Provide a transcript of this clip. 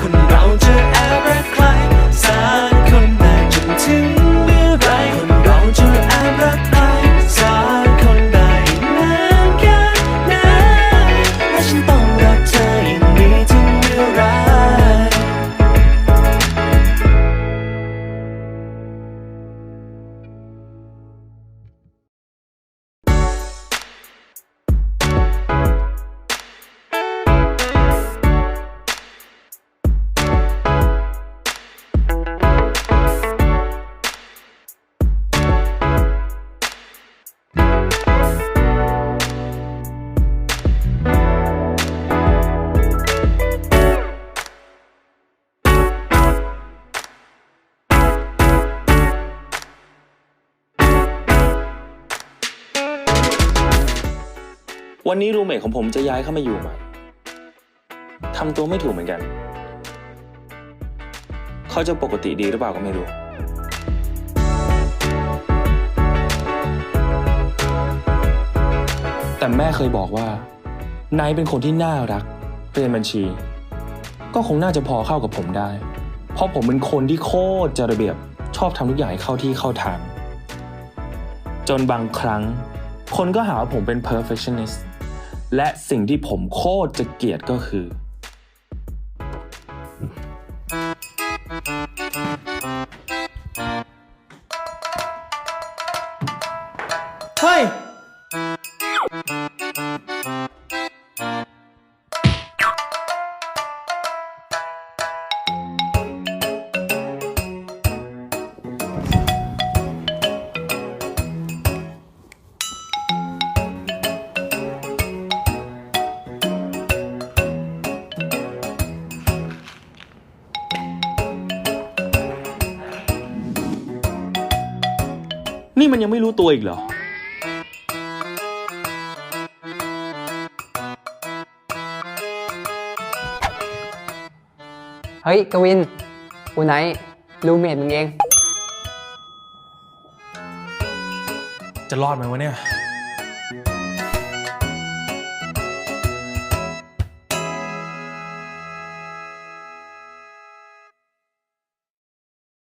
คนเราจะ วันนี้รูเมทของผมจะย้ายเข้ามาอยู่ใหม่ทำตัวไม่ถูกเหมือนกัน เขาจะปกติดีหรือเปล่าก็ไม่รู้แต่แม่เคยบอกว่านายเป็นคนที่น่ารัก เรียนบัญชี ก็คงน่าจะพอเข้ากับผมได้ เพราะผมเป็นคนที่โคตรจะระเบียบ ชอบทำทุกอย่างให้เข้าที่เข้าทาง จนบางครั้ง คนก็หาว่าผมเป็น perfectionist และสิ่งที่ผมโคตรจะเกลียดก็คือ เฮ้ย นี่มันยังไม่รู้ตัวอีกเหรอเฮ้ยกวินกูไนท์รูเมทมึงเอง จะรอดไหมวะเนี่ย